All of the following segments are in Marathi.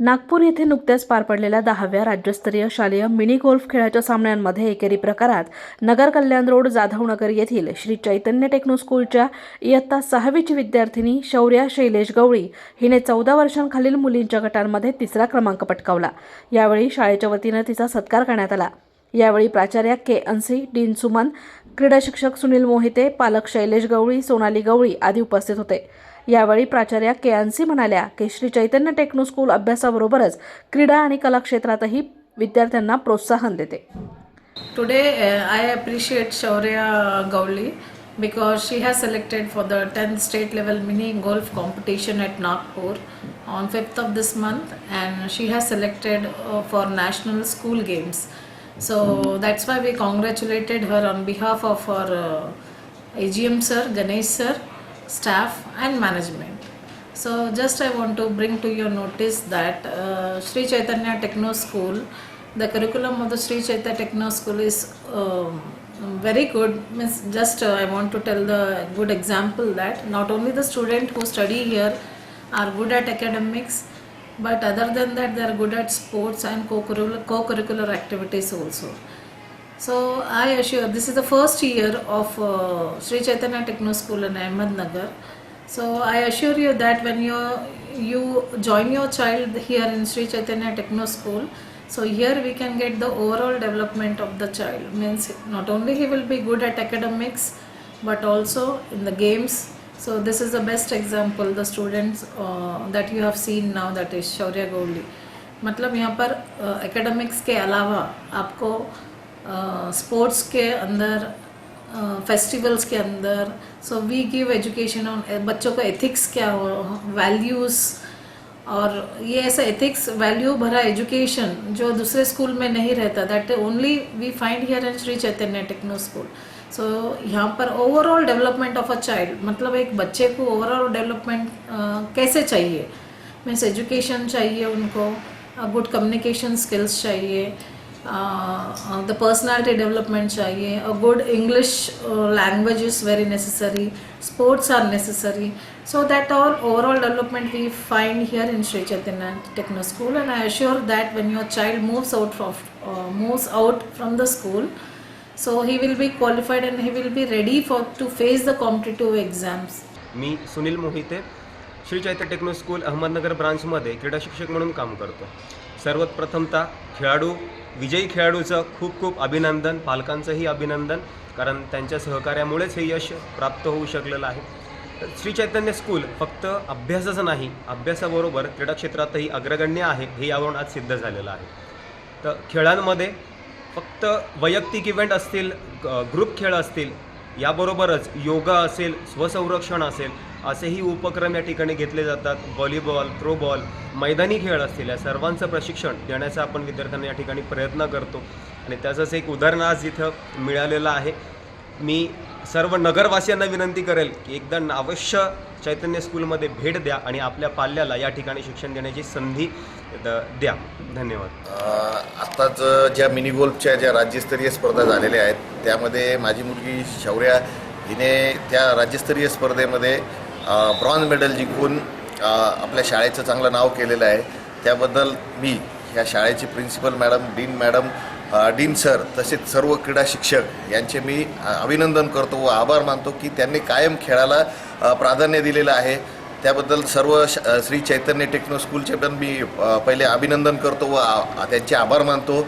नागपूर येथे नुकत्याच पार पडलेल्या दहाव्या राज्यस्तरीय शालेय मिनी गोल्फ खेळाच्या सामन्यांमध्ये एकेरी प्रकारात नगर कल्याण रोड जाधवनगर येथील श्री चैतन्य टेक्नो स्कूलच्या इयत्ता सहावीची विद्यार्थिनी शौर्या शैलेश गवळी हिने चौदा वर्षांखालील मुलींच्या गटांमध्ये तिसरा क्रमांक पटकावला. यावेळी शाळेच्या वतीनं तिचा सत्कार करण्यात आला. यावेळी प्राचार्या के. अन्सी डीन सुमन क्रीडा शिक्षक सुनील मोहिते पालक शैलेश गवळी सोनाली गवळी आदी उपस्थित होते. यावेळी प्राचार्या के आन सी म्हणाल्या की श्री चैतन्य टेक्नो स्कूल अभ्यासाबरोबरच क्रीडा आणि कलाक्षेत्रातही विद्यार्थ्यांना प्रोत्साहन देते. Today I appreciate Shaurya Gawali because she has selected for the tenth state level mini golf competition at Nagpur on fifth of this month and she has selected for national school games so that's why we congratulated her on behalf of her A G M sir Ganesh sir staff, and management. So just I want to bring to your notice that uh, Sri Chaitanya Techno School, the curriculum of the Sri Chaitanya Techno School is um, very good. Means just uh, I want to tell the good example that not only the student who study here are good at academics, but other than that they are good at sports and co-curricular, co-curricular activities also. So I assure this is the first year of uh, Sri Chaitanya Techno School in Ahmednagar. So I assure you that when you you join your child here in Sri Chaitanya Techno School, so here we can get the overall development of the child. Means not only he will be good at academics, but also in the games. So this is the best example. The students uh, that you have seen now that is Shaurya Gowli. मतलब यहाँ पर एकेडमिक्स के अलावा आपको स्पोर्ट्स के अंदर फेस्टिवल्स के अंदर so we give education on बच्चों का एथिक्स क्या हो वैल्यूज़ और ये ऐसा एथिक्स वैल्यू भरा एजुकेशन जो दूसरे स्कूल में नहीं रहता that only we find here in Shri Chaitanya techno school so यहाँ पर overall development of a child मतलब एक बच्चे को ओवरऑल डेवलपमेंट कैसे चाहिए? मीन्स एजुकेशन चाहिए उनको गुड कम्युनिकेशन स्किल्स चाहिए द पर्सनॅलिटी डेव्हलपमेंट चाहिए a good English language is very necessary sports are necessary so that our overall development we find here in Shri Chaitanya techno school and I assure that when your child moves out of moves out from the school so he will be qualified and he will be ready for to face the competitive exams मी सुनील मोहिते श्री चैत्य टेक्नो स्कूल अहमदनगर ब्रांचमध्ये क्रीडा शिक्षक म्हणून काम करतो. सर्वात प्रथमतः खेळाडू विजयी खेळाडूचं खूप खूप अभिनंदन पालकांचंही अभिनंदन कारण त्यांच्या सहकार्यामुळेच हे यश प्राप्त होऊ शकलेलं आहे. तर श्री चैतन्य स्कूल फक्त अभ्यासाचं नाही अभ्यासाबरोबर क्रीडा क्षेत्रातही अग्रगण्य आहे हे यावरून आज सिद्ध झालेलं आहे. तर खेळांमध्ये फक्त वैयक्तिक इव्हेंट असतील ग्रुप खेळ असतील याबरोबरच योगा असेल स्वसंरक्षण असेल असेही उपक्रम या ठिकाणी घेतले जातात. व्हॉलीबॉल थ्रोबॉल मैदानी खेळ असतील या सर्वांचं प्रशिक्षण देण्याचा आपण विद्यार्थ्यांना या ठिकाणी प्रयत्न करतो. आणि त्याचंच एक उदाहरण आज इथं मिळालेलं आहे. मी सर्व नगरवासियांना विनंती करेल की एकदा अवश्य चैतन्य स्कूलमध्ये भेट द्या आणि आपल्या पाल्याला या ठिकाणी शिक्षण देण्याची संधी द- द्या. धन्यवाद. आत्ताच ज्या मिनी गोल्फच्या ज्या राज्यस्तरीय स्पर्धा झालेल्या आहेत त्यामध्ये माझी मुलगी शौर्या हिने त्या राज्यस्तरीय स्पर्धेमध्ये ब्रॉन्झ मेडल जिंकून आपल्या शाळेचं चांगलं नाव केलेलं आहे. त्याबद्दल मी ह्या शाळेची principal madam Dean madam Dean sir तसेच सर्व क्रीडा शिक्षक यांचे मी अभिनंदन करतो व आभार मानतो की त्यांनी कायम खेळाला प्राधान्य दिलेलं आहे. त्याबद्दल सर्व श- श्री चैतन्य टेक्नो स्कूलचे पण मी पहिले अभिनंदन करतो व आ- त्यांचे आभार मानतो.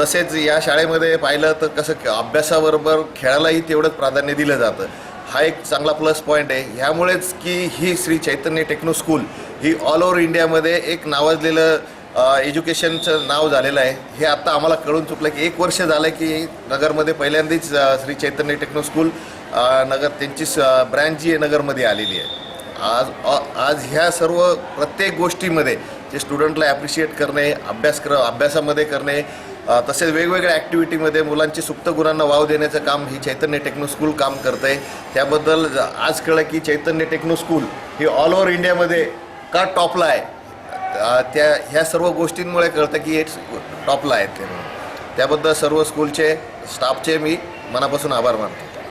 तसेच या शाळेमध्ये पाहिलं तर कसं अभ्यासाबरोबर खेळालाही तेवढंच प्राधान्य दिलं जातं. हा एक चांगला प्लस पॉईंट आहे. ह्यामुळेच की ही श्री चैतन्य टेक्नो स्कूल ही ऑल ओव्हर इंडियामध्ये एक नावाजलेलं एज्युकेशनचं नाव झालेलं आहे. हे आत्ता आम्हाला कळून चुकलं की एक वर्ष झालं की नगरमध्ये पहिल्यांदाच श्री चैतन्य टेक्नो स्कूल नगर त्यांची ब्रँच जी नगरमध्ये आलेली आहे. आज आज ह्या सर्व प्रत्येक गोष्टीमध्ये जे स्टुडंटला ॲप्रिशिएट करणे अभ्यास कर अभ्यासामध्ये करणे तसेच वेगवेगळ्या ॲक्टिव्हिटीमध्ये मुलांची सुप्त गुणांना वाव देण्याचं काम ही चैतन्य टेक्नो स्कूल काम करतं आहे त्याबद्दल आज कळलं की चैतन्य टेक्नो स्कूल ही ऑल ओव्हर इंडियामध्ये का टॉपला आहे? त्या ह्या सर्व गोष्टींमुळे कळतं की हे टॉपला आहेत ते. त्याबद्दल सर्व स्कूलचे स्टाफचे मी मनापासून आभार मानतो.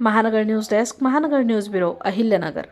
Mahanagar news desk Mahanagar news bureau Ahilyanagar.